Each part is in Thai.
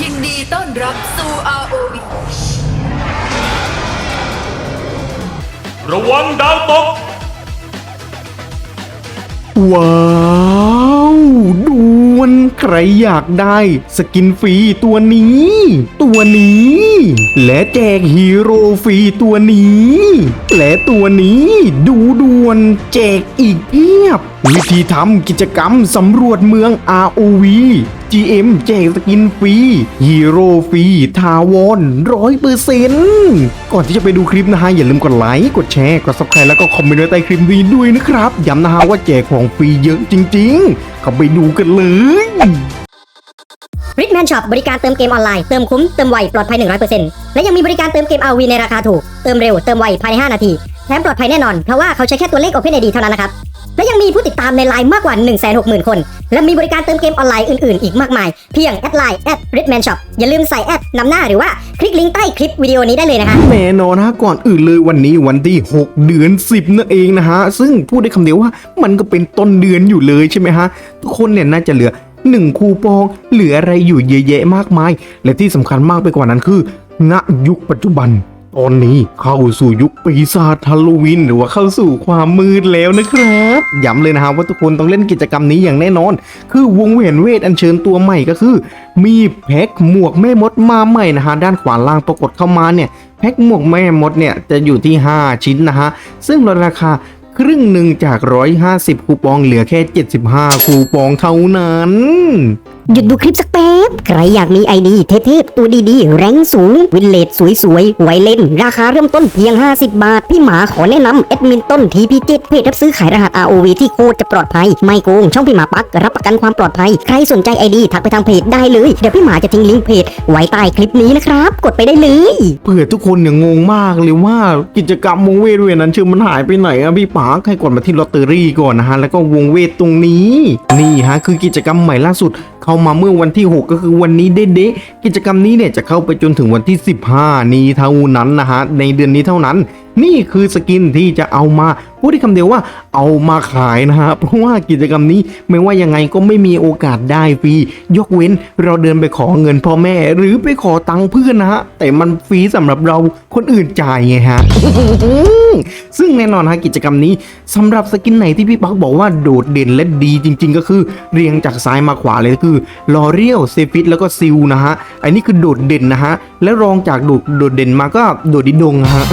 ยินดีต้อนรับสู่ ROV ระวังดาวตก ว้าวดวนใครอยากได้ สกินฟรีตัวนี้ ตัวนี้ และแจกฮีโร่ฟรีตัวนี้ และตัวนี้ดูดวนแจกอีกเพียบ วิธีทำกิจกรรมสำรวจเมือง ROV GM แจกสกินฟรีฮีโร่ฟรีทาวอนร้อยเปอร์เซ็นต์ก่อนที่จะไปดูคลิปนะฮะ อย่าลืมกดไลค์กดแชร์กด subscribe แล้วก็คอมเมนต์ไว้ใต้คลิปนี้ด้วยนะครับ ย้ำนะฮะว่าแจกของฟรีเยอะจริงๆเข้าไปดูกันเลย ริทแมนช็อปบริการเติมเกมออนไลน์ เติมคุ้ม เติมไว ปลอดภัย 100%และยังมีบริการเติมเกม RV ในราคาถูก เติมเร็ว เติมไว ภายใน 5 นาที แถมปลอดภัยแน่นอน เพราะว่าเขาใช้แค่ตัวเลข OpenID เท่านั้นนะครับ และยังมีผู้ติดตามในไลน์มากกว่า 160,000 คน และมีบริการเติมเกมออนไลน์อื่น ๆ อีกมากมาย เพียงแอดไลน์แอดริทแมนช็อปอย่าลืมใส่แอดนำหน้าหรือว่าคลิกลิงก์ใต้คลิปวิดีโอนี้ได้เลยนะคะแน่นอนฮะก่อนอื่นเลยวันนี้วันที่ 6 เดือน 10 นั่นเองนะฮะซึ่งพูดได้คำเดียวว่ามันก็เป็นต้นเดือนอยู่เลยใช่ไหมฮะทุกคนเนี่ยน่าจะเหลือ 1 คูปองเหลืออะไรอยู่เยอะแยะมากมาย และที่สำคัญมากไปกว่านั้นคือ ณยุคปัจจุบันตอนนี้เข้าสู่ยุคปีศาจฮาโลวีนหรือว่าเข้าสู่ความมืดแล้วนะครับ ย้ำเลยนะฮะว่าทุกคนต้องเล่นกิจกรรมนี้อย่างแน่นอน คือวงเวียนเวทอัญเชิญตัวใหม่ก็คือ มีแพ็คหมวกแม่มดมาใหม่นะฮะด้านขวาล่างปรากฏเข้ามาเนี่ยแพ็คหมวกแม่มดเนี่ยจะอยู่ที่ 5 ชิ้นนะฮะซึ่งลดราคา ครึ่งหนึ่งจาก 150 คูปองเหลือแค่ 75 คูปองเท่านั้น หยุดดูคลิปสักแป๊บ ใครอยากมีไอดีเทพๆตัวดีๆ แรงสูง วินเลดสวยๆไวเล่น ราคาเริ่มต้นเพียง 50 บาท พี่หมาขอแนะนำแอดมินต้น TP7 เพจรับซื้อขายรหัส ROV ที่โคตรจะปลอดภัย ไม่โกง ช่องพี่หมาปัก รับประกันความปลอดภัย ใครสนใจไอดีทักไปทางเพจได้เลย เดี๋ยวพี่หมาจะทิ้งลิงก์เพจไว้ใต้คลิปนี้นะครับ กดไปได้เลยเผื่อทุกคนเนี่ยงงมากเลยว่ากิจกรรมวงเวทเวียนนั้นชื่อมันหายไปไหนอะพี่ปาร์คให้กดมาที่ลอตเตอรี่ก่อนนะฮะแล้วก็วงเวทตรงนี้ นี่ฮะคือกิจกรรมใหม่ล่าสุดเข้ามาเมื่อวันที่ 6 ก็คือวันนี้เด๊ะๆกิจกรรมนี้เนี่ยจะเข้าไปจนถึงวันที่ 15 นี้เท่านั้นนะฮะในเดือนนี้เท่านั้น นี่คือสกินที่จะเอามาพูดได้คำเดียวว่าเอามาขายนะฮะเพราะว่ากิจกรรมนี้ไม่ว่ายังไงก็ไม่มีโอกาสได้ฟรียกเว้นเราเดินไปขอเงินพ่อแม่ หรือไปขอตังค์เพื่อนนะฮะแต่มันฟรีสำหรับเราคนอื่นจ่ายไงฮะซึ่งแน่นอนฮะกิจกรรมนี้สำหรับสกินไหนที่พี่ปักบอกว่าโดดเด่นและดีจริง ๆ ก็คือ เรียงจากซ้ายมาขวาเลยคือลอเรียลเซฟิตแล้วก็ซิลนะฮะอันนี้คือโดดเด่นนะฮะและรองจากโดดโดดเด่นมาก็โดดดิดงนะฮะ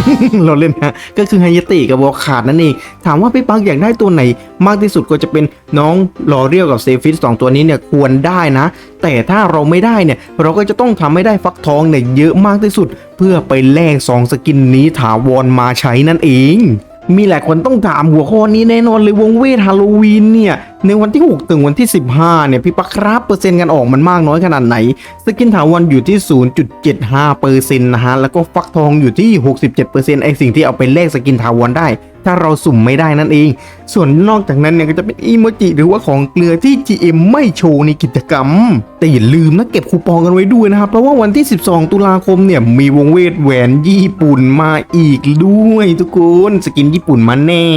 เราเล่นนะก็คือไฮยติกับวอลขาดนั่นเองถามว่าพี่ปักอยากได้ตัวไหน มากที่สุดก็จะเป็นน้องลอเรียลกับเซฟิสสองตัวนี้เนี่ยควรได้นะ แต่ถ้าเราไม่ได้เนี่ยเราก็จะต้องทำให้ได้ฟักทองเนี่ยเยอะมากที่สุด เพื่อไปแลกสองสกินนี้ถาวรมาใช้นั่นเอง มีหลายคนต้องถามหัวข้อนี้แน่นอนเลยวงเวทฮาโลวีนเนี่ย ในวันที่ 6 ถึงวันที่ 15 เนี่ย พี่ปักครับเปอร์เซ็นต์กันออกมันมากน้อยขนาดไหน สกินถาวรอยู่ที่ 0.75เปอร์เซ็นต์นะฮะ แล้วก็ฟักทองอยู่ที่ 67เปอร์เซ็นต์ไอสิ่งที่เอาไปแลกสกินถาวรได้ ถ้าเราสุ่มไม่ได้นั่นเอง ส่วนนอกจากนั้นเนี่ยก็จะเป็นอีโมจิหรือว่าของเกลือที่ GM ไม่โชว์ในกิจกรรม แต่อย่าลืมนะเก็บคูปองกันไว้ด้วยนะครับ เพราะว่าวันที่ 12 ตุลาคมเนี่ยมีวงเวทแหวนญี่ปุ่นมาอีกด้วยทุกคนสกินญี่ปุ่นมาแน่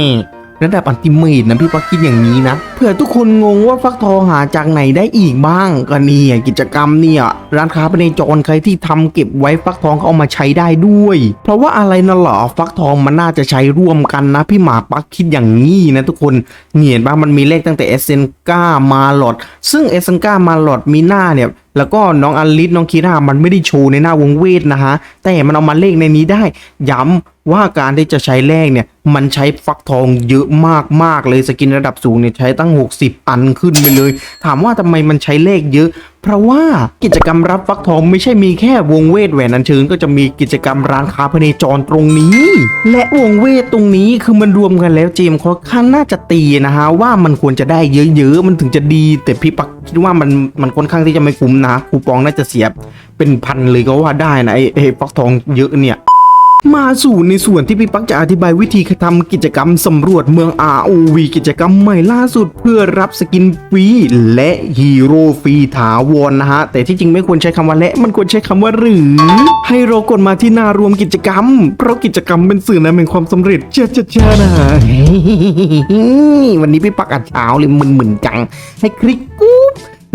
ระดับอันติเมตนะพี่ปักคิดอย่างนี้นะเผื่อทุกคนงงว่าฟักทองหาจากไหนได้อีกบ้างก็นี่กิจกรรมเนี่ยร้านค้าภายในจรใครที่ทำเก็บไว้ฟักทองเขาเอามาใช้ได้ด้วย เพราะว่าอะไรนะหรอฟักทองมันน่าจะใช้ร่วมกันนะ พี่หมาปักคิดอย่างนี้นะทุกคนเนี่ยเห็นปะมันมีเลขตั้งแต่เอเซนก้ามาหลอด ซึ่งเอเซนก้ามาหลอดมีหน้าเนี่ยแล้วก็น้องอลิสน้องคีรามันไม่ได้โชว์ในหน้าวงเวทนะฮะแต่มันเอามาเลขในนี้ได้ย้ำ ว่าการที่จะใช้แลกเนี่ย มันใช้ฟักทองเยอะมากๆเลยสกินระดับสูงเนี่ยใช้ตั้ง 60 อันขึ้นไปเลย ถามว่าทำไมมันใช้เลขเยอะ เพราะว่ากิจกรรมรับฟักทองไม่ใช่มีแค่วงเวทแหวนอันเชิญก็จะมีกิจกรรมร้านค้าภายในจรตรงนี้ และวงเวทตรงนี้คือมันรวมกันแล้วเจมส์เขาค่อนน่าจะตีนะฮะว่ามันควรจะได้เยอะๆมันถึงจะดี แต่พี่ปักคิดว่ามันมันค่อนข้างที่จะไม่คุ้มนะคูปองน่าจะเสียเป็นพันเลยก็ว่าได้นะไอ้ฟักทองเยอะเนี่ย มาสู่ในส่วนที่พี่ปักจะอธิบายวิธีทำกิจกรรมสำรวจเมือง ROV กิจกรรมใหม่ล่าสุดเพื่อรับสกินฟรีและฮีโร่ฟรีถาวรนะฮะ แต่ที่จริงไม่ควรใช้คำว่าและมันควรใช้คำว่าหรือ ให้เรากดมาที่หน้ารวมกิจกรรม เพราะกิจกรรมเป็นสื่อนำแห่งความสำเร็จเจ้าเจ้าเจ้านะวันนี้พี่ปักอัดเช้าเลยมึนๆจัง ให้คลิกกุ๊บ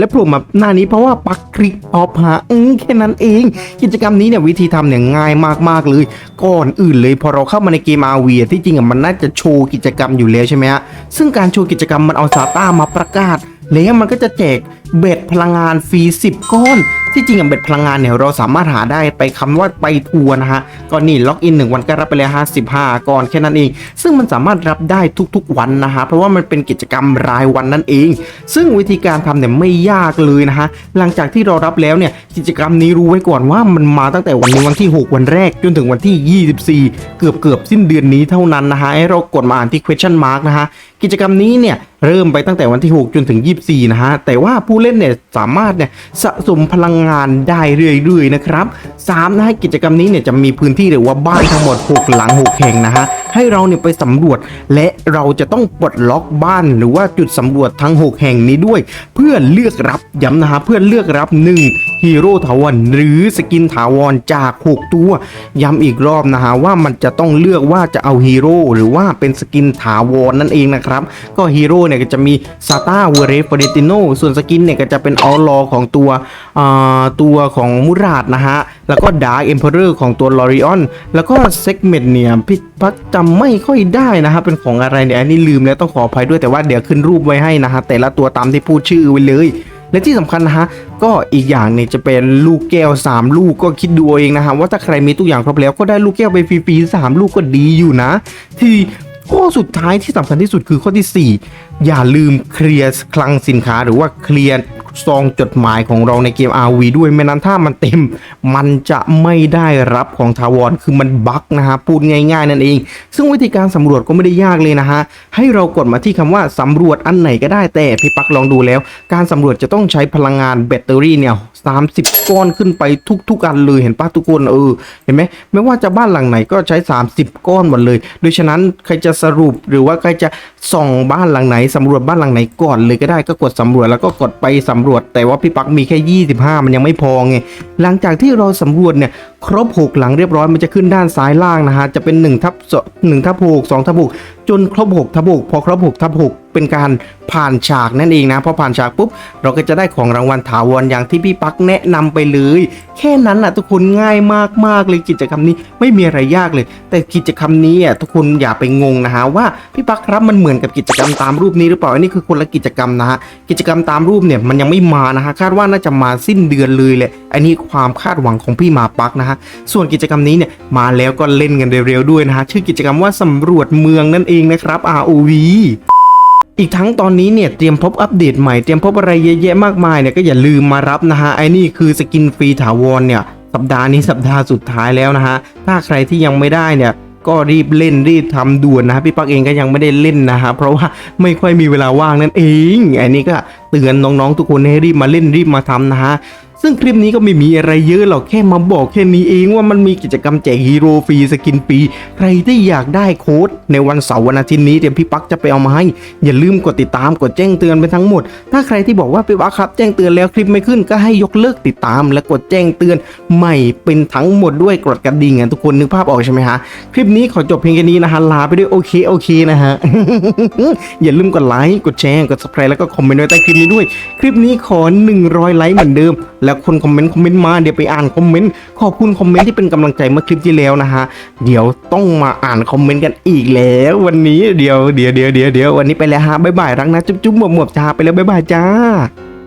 และโผล่มาหน้านี้เพราะว่าปักคลิกออฟฮะอืมแค่นั้นเอง กิจกรรมนี้เนี่ยวิธีทำเนี่ยง่ายมากๆเลย ก่อนอื่นเลยพอเราเข้ามาในเกมอาวีที่จริงอะมันน่าจะโชว์กิจกรรมอยู่แล้วใช่ไหมฮะซึ่งการโชว์กิจกรรมมันเอาซาต้ามาประกาศแล้วมันก็จะแจก เบ็ดพลังงานฟรี 10 ก้อน ที่จริงอะเบ็ดพลังงานเนี่ยเราสามารถหาได้ไปคำว่าไปทัวร์นะฮะก็นี่ล็อกอิน1วันก็รับไปเลยฮะ15ก้อนแค่นั้นเอง ซึ่งมันสามารถรับได้ทุกๆวันนะฮะเพราะว่ามันเป็นกิจกรรมรายวันนั่นเอง ซึ่งวิธีการทำเนี่ยไม่ยากเลยนะฮะหลังจากที่เรารับแล้วเนี่ยกิจกรรมนี้รู้ไว้ก่อนว่ามันมาตั้งแต่วันนี้วันที่ 6 วันแรกจนถึงวันที่ 24 เกือบเกือบสิ้นเดือนนี้เท่านั้นนะฮะให้เรากดมาอ่านที่ question mark นะฮะกิจกรรมนี้เนี่ยเริ่มไปตั้งแต่วันที่ 6 จนถึง 24 นะฮะแต่ว่าผู้เล่นเนี่ยสามารถเนี่ยสะสมพลังงานได้เรื่อยๆนะครับ3นะฮะกิจกรรมนี้เนี่ยจะมีพื้นที่หรือว่าบ้านทั้งหมด 6 หลัง 6 แห่งนะฮะ ให้เราเนี่ยไปสำรวจ และเราจะต้องปลดล็อกบ้านหรือว่าจุดสำรวจทั้ง 6 แห่งนี้ด้วย เพื่อเลือกรับย้ำนะฮะเพื่อเลือกรับ1ฮีโร่ถาวรหรือสกินถาวรจาก 6 ตัว ย้ำอีกรอบนะฮะว่ามันจะต้องเลือกว่าจะเอาฮีโร่หรือว่าเป็นสกินถาวรนั่นเองนะครับก็ฮีโร่เนี่ยก็จะมีซาตาเวเรฟเดติโนส่วนสกินเนี่ยก็จะเป็นออลลอของตัวตัวของมุราดนะฮะ แล้วก็ดาร์เอ็มเพอเรอร์ของตัวลอริออน แล้วก็เซกเมนต์เนี่ยพี่ พักจำไม่ค่อยได้นะฮะเป็นของอะไรเนี่ยอันนี้ลืมแล้วต้องขออภัยด้วยแต่ว่าเดี๋ยวขึ้นรูปไว้ให้นะฮะแต่ละตัวตามที่พูดชื่อไว้เลย และที่สำคัญนะฮะก็อีกอย่างเนี่ยจะเป็นลูกแก้ว 3 ลูกก็คิดดูเองนะฮะว่าถ้าใครมีทุกอย่างครบแล้วก็ได้ลูกแก้วไปฟรีๆสามลูกก็ดีอยู่นะ ที่ข้อสุดท้ายที่สำคัญที่สุดคือข้อที่ 4 อย่าลืมเคลียร์คลังสินค้าหรือว่าเคลียร์ ซองจดหมายของเราในเกม RV ด้วยไม่นั้นถ้ามันเต็ม มันจะไม่ได้รับของทาวรคือมันบั๊กนะฮะพูดง่ายๆนั่นเอง ซึ่งวิธีการสำรวจก็ไม่ได้ยากเลยนะฮะให้เรากดมาที่คำว่าสำรวจอันไหนก็ได้แต่พี่ปักลองดูแล้ว การสำรวจจะต้องใช้พลังงานแบตเตอรี่เนี่ย30 ก้อนขึ้นไปทุกๆอันเลยเห็นปะทุกคนเออเห็นไหมไม่ว่าจะบ้านหลังไหนก็ใช้ 30 ก้อนหมดเลยโดยฉะนั้นใครจะสรุปหรือว่าใครจะส่องบ้านหลังไหนสำรวจบ้านหลังไหนก่อนเลยก็ได้ก็กดสำรวจแล้วก็กดไปสำรวจ แต่ว่าพี่ปักมีแค่ 25 มันยังไม่พอไงหลังจากที่เราสำรวจเนี่ยครบ 6 หลังเรียบร้อยมันจะขึ้นด้านซ้ายล่างนะฮะจะเป็น1ทับ1ทับ6 2ทับ6จนครบ6ทับ6พอครบ6ทับ6เป็นการผ่านฉากนั่นเองนะพอผ่านฉากปุ๊บ เราก็จะได้ของรางวัลถาวรอย่างที่พี่ปักแนะนำไปเลย แค่นั้นน่ะทุกคนง่ายมากๆเลยกิจกรรมนี้ไม่มีอะไรยากเลย แต่กิจกรรมนี้อะทุกคนอย่าไปงงนะฮะว่าพี่ปักครับมันเหมือนกับกิจกรรมตามรูปนี้หรือเปล่าอันนี้คือคนละกิจกรรมนะฮะกิจกรรมตามรูปเนี่ยมันยังไม่มานะฮะคาดว่าน่าจะมาสิ้นเดือนเลยแหละอันนี้ความคาดหวังของพี่มาปักนะฮะส่วนกิจกรรมนี้เนี่ยมาแล้วก็เล่นกันเร็วๆด้วยนะฮะชื่อกิจกรรมว่าสำรวจเมืองนั่นเองเองนะครับ ROV อีกทั้งตอนนี้เนี่ยเตรียมพบอัปเดตใหม่เตรียมพบอะไรเยอะแยะมากมายเนี่ยก็อย่าลืมมารับนะฮะไอ้นี่คือสกินฟรีถาวรเนี่ยสัปดาห์นี้สัปดาห์สุดท้ายแล้วนะฮะถ้าใครที่ยังไม่ได้เนี่ยก็รีบเล่นรีบทำด่วนนะฮะพี่ปักเองก็ยังไม่ได้เล่นนะฮะเพราะว่าไม่ค่อยมีเวลาว่างนั่นเองอันนี้ก็เตือนน้องๆทุกคนให้รีบมาเล่นรีบมาทำนะฮะ ซึ่งคลิปนี้ก็ไม่มีอะไรเยอะหรอกแค่มาบอกแค่นี้เองว่ามันมีกิจกรรมแจกฮีโร่ฟรีสกินฟรีใครที่อยากได้โค้ดในวันเสาร์วันอาทิตย์นี้เดี๋ยวพี่ปักจะไปเอามาให้ อย่าลืมกดติดตามกดแจ้งเตือนไปทั้งหมด ถ้าใครที่บอกว่าพี่ปักครับแจ้งเตือนแล้วคลิปไม่ขึ้นก็ให้ยกเลิกติดตาม และกดแจ้งเตือนใหม่เป็นทั้งหมดด้วยกดกระดิ่งอะทุกคนนึกภาพออกใช่ไหมฮะคลิปนี้ขอจบเพียงแค่นี้นะฮะลาไปด้วยโอเคโอเคนะฮะอย่าลืมกดไลค์กดแชร์กด subscribe แล้วก็คอมเมนต์ไว้ใต้คลิปนี้ด้วย คลิปนี้ขอ 100 ไลค์เหมือนเดิมแล้วคนคอมเมนต์คอมเมนต์มาเดี๋ยวไปอ่านคอมเมนต์ขอบคุณคอมเมนต์ที่เป็นกำลังใจเมื่อคลิปที่แล้วนะฮะเดี๋ยวต้องมาอ่านคอมเมนต์กันอีกแล้ว วันนี้เดี๋ยวเดี๋ยวเดี๋ยวเดี๋ยวเดี๋ยววันนี้ไปแล้วฮะบ๊ายบายรักนะจุ๊บจุ๊บหมวบหมวบจ้าไปแล้วบ๊ายบายจ้า